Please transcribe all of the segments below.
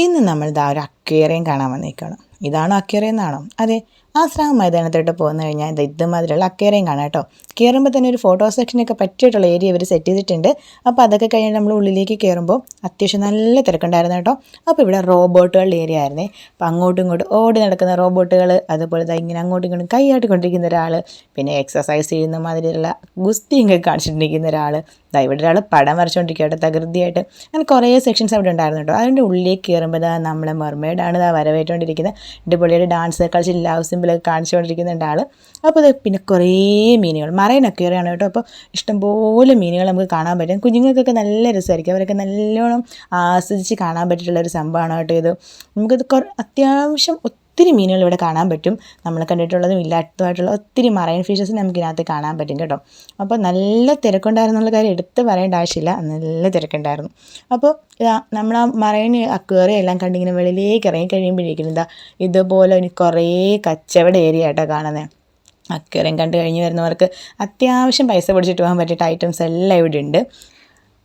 ഇന്ന് നമ്മൾ ദാ ഒരു അക്വേറിയം കാണാൻ വന്നേക്കാണ് ഇതാണോ അക്വേറിയം എന്നാണോ? അതെ ആശ്രാമ മൈതാനത്തോട്ട് പോന്നു കഴിഞ്ഞാൽ ഇത് ഇതുമാതിരിയുള്ള അക്കേറയും കാണാം കേട്ടോ. കയറുമ്പോൾ തന്നെ ഒരു ഫോട്ടോ സെക്ഷനൊക്കെ പറ്റിയിട്ടുള്ള ഏരിയ ഇവർ സെറ്റ് ചെയ്തിട്ടുണ്ട്. അപ്പോൾ അതൊക്കെ കഴിഞ്ഞ് നമ്മൾ ഉള്ളിലേക്ക് കയറുമ്പോൾ അത്യാവശ്യം നല്ല തിരക്കുണ്ടായിരുന്നു കേട്ടോ. അപ്പോൾ ഇവിടെ റോബോട്ടുകളുടെ ഏരിയ ആയിരുന്നേ. അപ്പോൾ അങ്ങോട്ടും ഇങ്ങോട്ടും ഓടി നടക്കുന്ന റോബോട്ടുകൾ അതുപോലെ തന്നെ ഇങ്ങനെ അങ്ങോട്ടും ഇങ്ങോട്ടും കൈയാട്ടിക്കൊണ്ടിരിക്കുന്ന ഒരാൾ പിന്നെ എക്സസൈസ് ചെയ്യുന്ന മാതിരിയുള്ള ഗുസ്തിയൊക്കെ കാണിച്ചിട്ടിരിക്കുന്ന ഒരാൾ ദാ ഇവിടെ ഒരാൾ പടം വരച്ചുകൊണ്ടിരിക്കട്ടെ കേട്ടോ തകൃതിയായിട്ട്. അങ്ങനെ കുറേ സെക്ഷൻസ് അവിടെ ഉണ്ടായിരുന്നു കേട്ടോ. അതിന്റെ ഉള്ളിലേക്ക് കയറുമ്പോൾ നമ്മളെ മെർമേഡാണ് ഇതാ വരവേറ്റുകൊണ്ടിരിക്കുന്നത് അടിപൊളിയുടെ ഡാൻസ് കളിച്ച് ലവ് സിമ്പിളൊക്കെ കാണിച്ചുകൊണ്ടിരിക്കുന്നുണ്ട് ആൾ അപ്പോൾ ഇത് പിന്നെ കുറേ മീനുകൾ മറൈൻ അക്വേറിയാണ് കേട്ടോ. അപ്പോൾ ഇഷ്ടംപോലെ മീനുകൾ നമുക്ക് കാണാൻ പറ്റും. കുഞ്ഞുങ്ങൾക്കൊക്കെ നല്ല രസമായിരിക്കും. അവരൊക്കെ നല്ലോണം ആസ്വദിച്ച് കാണാൻ പറ്റിയിട്ടുള്ള ഒരു സംഭവമാണ് കേട്ടോ ഇത്. നമുക്കിത് കുറ അത്യാവശ്യം ഒത്തിരി മീനുകൾ ഇവിടെ കാണാൻ പറ്റും. നമ്മൾ കണ്ടിട്ടുള്ളതും ഇല്ലാത്തതുമായിട്ടുള്ള ഒത്തിരി മറൈൻ ഫിഷസ് നമുക്ക് ഇതിനകത്ത് കാണാൻ പറ്റും കേട്ടോ. അപ്പോൾ നല്ല തിരക്കുണ്ടായിരുന്നുള്ള കാര്യം എടുത്ത് പറയേണ്ട ആവശ്യമില്ല. നല്ല തിരക്കുണ്ടായിരുന്നു. അപ്പോൾ നമ്മൾ ആ മറൈൻ അക്വേറിയം എല്ലാം കണ്ടിങ്ങനെ വെളിയിലേക്ക് ഇറങ്ങി കഴിയുമ്പോഴേക്കും എന്താ ഇതുപോലെ എനിക്ക് കുറേ കച്ചവട ഏരിയ ആയിട്ടാണ് കാണുന്നത് അക്വേറിയം കണ്ടു കഴിഞ്ഞ് വരുന്നവർക്ക് അത്യാവശ്യം പൈസ പിടിച്ചിട്ട് പോകാൻ പറ്റിയിട്ട് ഐറ്റംസ് എല്ലാം ഇവിടെ ഉണ്ട്.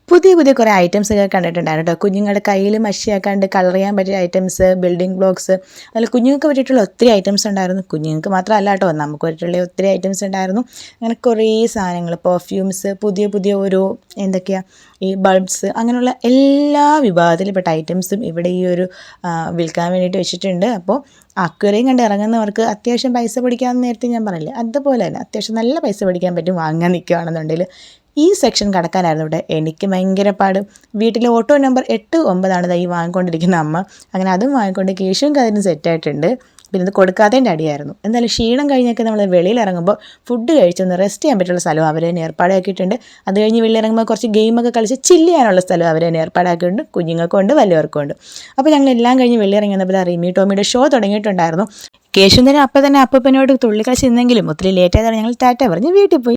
പുതിയ പുതിയ കുറേ ഐറ്റംസ് ഒക്കെ കണ്ടിട്ടുണ്ടായിരുന്നു കേട്ടോ. കുഞ്ഞുങ്ങളുടെ കയ്യിൽ മഷിയാക്കാണ്ട് കളർ ചെയ്യാൻ പറ്റിയ ഐറ്റംസ് ബിൽഡിംഗ് ബ്ലോക്സ് അതിൽ കുഞ്ഞുങ്ങൾക്ക് പറ്റിയിട്ടുള്ള ഒത്തിരി ഐറ്റംസ് ഉണ്ടായിരുന്നു. കുഞ്ഞുങ്ങൾക്ക് മാത്രമല്ല കേട്ടോ നമുക്ക് പറ്റിയിട്ടുള്ള ഒത്തിരി ഐറ്റംസ് ഉണ്ടായിരുന്നു. അങ്ങനെ കുറേ സാധനങ്ങൾ പെർഫ്യൂംസ് പുതിയ പുതിയ ഓരോ എന്തൊക്കെയാണ് ഈ ബൾബ്സ് അങ്ങനെയുള്ള എല്ലാ വിഭാഗത്തിൽപ്പെട്ട ഐറ്റംസും ഇവിടെ ഈ ഒരു വിൽക്കാൻ വേണ്ടിയിട്ട് വെച്ചിട്ടുണ്ട്. അപ്പോൾ അക്വരെയും കണ്ട് ഇറങ്ങുന്നവർക്ക് അത്യാവശ്യം പൈസ പിടിക്കാമെന്ന് നേരത്തെ ഞാൻ പറഞ്ഞില്ലേ അതുപോലെ തന്നെ അത്യാവശ്യം നല്ല പൈസ പിടിക്കാൻ പറ്റും വാങ്ങാൻ നിൽക്കുകയാണെന്നുണ്ടെങ്കിൽ ഈ സെക്ഷൻ കടക്കാനായിരുന്നു ഇവിടെ. എനിക്ക് ഭയങ്കര പാട്. വീട്ടിലെ ഓട്ടോ നമ്പർ എട്ട് ഒമ്പതാണ് ഈ വാങ്ങിക്കൊണ്ടിരിക്കുന്ന അമ്മ. അങ്ങനെ അതും വാങ്ങിക്കൊണ്ട് കേശവും കതിനും സെറ്റായിട്ടുണ്ട് പിന്നെ ഇത് കൊടുക്കാത്തതിന്റെ അടിയായിരുന്നു. എന്തായാലും ക്ഷീണം കഴിഞ്ഞൊക്കെ നമ്മൾ വെളിയിൽ ഇറങ്ങുമ്പോൾ ഫുഡ് കഴിച്ചൊന്ന് റെസ്റ്റ് ചെയ്യാൻ പറ്റുള്ള സ്ഥലം അവരെ തന്നെ ഏർപ്പാടാക്കിയിട്ടുണ്ട്. അത് കഴിഞ്ഞ് വെളിയിൽ ഇറങ്ങുമ്പോൾ കുറച്ച് ഗെയിമൊക്കെ കളിച്ച് ചില്ല് ചെയ്യാനുള്ള സ്ഥലം അവർ തന്നെ ഏർപ്പാടാക്കിയിട്ടുണ്ട്. കുഞ്ഞുങ്ങൾക്കും ഉണ്ട് വലിയവർക്കും ഉണ്ട്. അപ്പോൾ ഞങ്ങൾ എല്ലാം കഴിഞ്ഞ് വെളിയിൽ ഇറങ്ങുന്നപ്പോൾ റിമി ടോമിയുടെ ഷോ തുടങ്ങിയിട്ടുണ്ടായിരുന്നു. കേശുന്ദരൻ അപ്പം തന്നെ അപ്പനോട് തുള്ളിക്കളിച്ച് നിന്നെങ്കിലും ഒത്തിരി ലേറ്റ് ആയതാണ് ഞങ്ങൾ ടാറ്റ പറഞ്ഞ് വീട്ടിൽ പോയി.